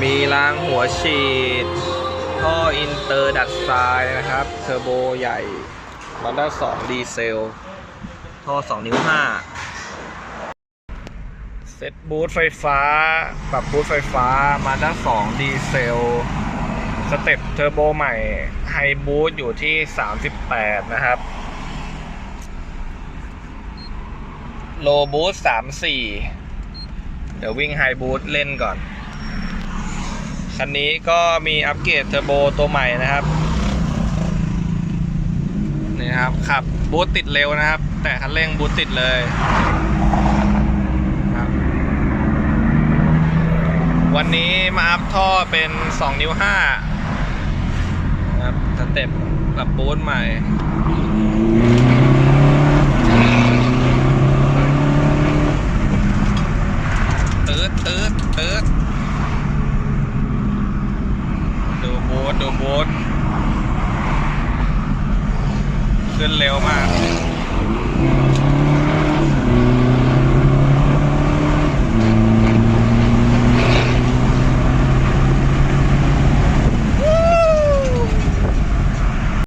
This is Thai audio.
มีล้างหัวฉีด ท่ออินเตอร์ดัดทรายนะครับ เทอร์โบใหญ่มาด้า2ดีเซล ท่อ 2 นิ้ว 5 เซ็ตบูทไฟฟ้า ปรับบูทไฟฟ้ามาด้า2ดีเซล สเต็ปเทอร์โบใหม่ไฮบูทอยู่ที่ 38 นะครับ โลบูท34 เดี๋ยววิ่งไฮบูทเล่นก่อน คันนี้ก็มีอัปเกรดเทอร์โบตัวใหม่นะครับนี่นะครับขับบูทติดเร็วนะครับ แต่คันเร่งบูทติดเลยครับวันนี้มาอัพท่อเป็น 2 นิ้ว5นะครับสเต็ปปรับบูทใหม่ตืดตืดตืด ดูบูทดูบูทขึ้นเร็วมาก